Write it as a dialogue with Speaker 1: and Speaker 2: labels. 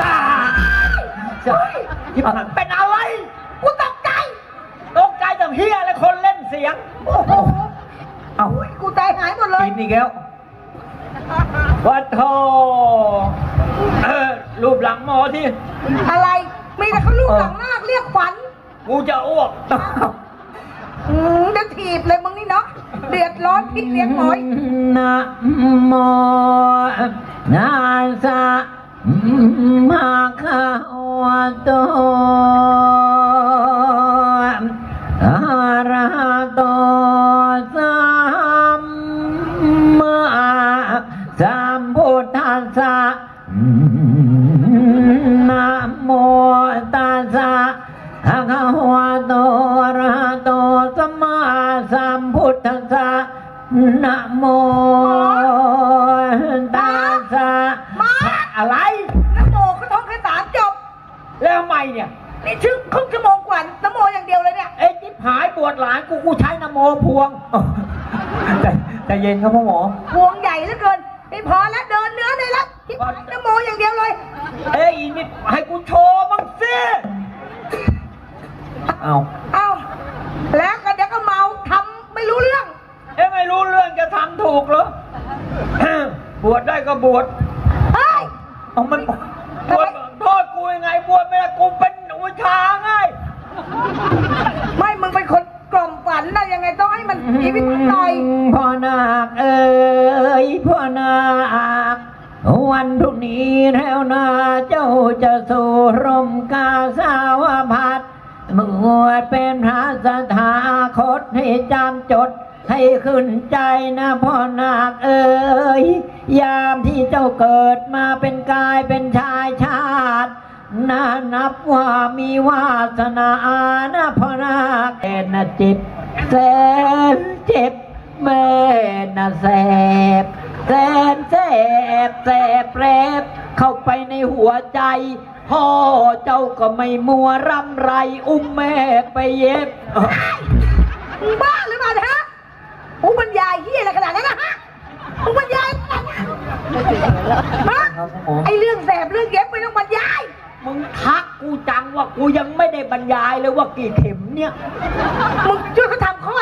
Speaker 1: บ้าที่ผ่านเป็นอะไร
Speaker 2: กูตกใจ
Speaker 1: ตกใจแต่เฮียและคนเล่นเสียง
Speaker 2: โอ้โห
Speaker 1: เอ้า
Speaker 2: อุ๊ยกูใจหายหมดเลย
Speaker 1: กินอีกแล้ววัดโทเออรูปหลังหมอที่
Speaker 2: อะไร มีแต่เขาลูกหลังนาคเรียกขวัญ
Speaker 1: กูจะอ้วก
Speaker 2: อืมเดี๋ยวถีบเลยมึงนี่เนาะ เดือดร้อนพี่เลี้ยงหมอย
Speaker 1: นะโมนาสะมาคาวโตอะระหะโตสัมมาสัมพุทธัสสะนะโมตัสสะภะคะวะโต สัมพุทธัสสะนะโมตัสสะ
Speaker 2: มา
Speaker 1: อะไร
Speaker 2: น้ำโมเขาท้องแค่สามจบ
Speaker 1: แล้วทำไมเนี่ย
Speaker 2: นี่ชื่อครึ่งชั่วโมงกว่าน้ำโมอย่างเดียวเลยเนี่ย
Speaker 1: เอ้ยจิ๊บหายปวดหลานกูกูใช้นโมพวงใจใจเย็นครับพ่อหมอ
Speaker 2: พวงใหญ่เหลือเกินไม่พอแล้วเดินเนื้อเลยละที่น้ำโมอย่างเดียวเลย
Speaker 1: เอ้ยอีนี่ให้กูโชว์บ้างสิเอา
Speaker 2: เอ้า แล้วก็เดี๋ยวก็เมาทำไม่รู้เรื่อง
Speaker 1: เอ้ยไม่รู้เรื่องจะ ทำถูกเหรอ บวชได้ก็บวช
Speaker 2: เฮ้ย
Speaker 1: เอามันบวชโทษกูยังไงบวชไม่ได้กูเป็นอุชาไง
Speaker 2: ไม่มึงเป็นคนกล่อมฝันนะยังไงต้องให้มันชีวิตมันหน่อย
Speaker 1: พ่อนาคเอ้ยพ่อนาควันพรุ่งนี้แล้วนาเจ้าจะสู่ร่มกาสาวพัดบวชเป็นพระสถาคตให้จำจด ให้ขึ้นใจนะพ่อนาคเอ้ยยามที่เจ้าเกิดมาเป็นกายเป็นชายชาติน่านับว่ามีวาสนานะพ่อนาคเอ็นะจิตแสนเจ็บแม่นะแสบแสนแสบแสบแปรบเข้าไปในหัวใจ พ่อเจ้าก็ไม่มัวรำไร อุ้มแม่ไปเย็บ
Speaker 2: บ้าหรือเปล่า นั้นฮะ
Speaker 1: ครับผม
Speaker 2: ไอเรื่องแสบเรื่องเย็บไม่ต้องบรรยาย
Speaker 1: มึงทักกูจังว่ากูยังไม่ได้บรรยายเลยว่ากี่เข็มเนี่ย
Speaker 2: มึงช่วยเขาทำข้อ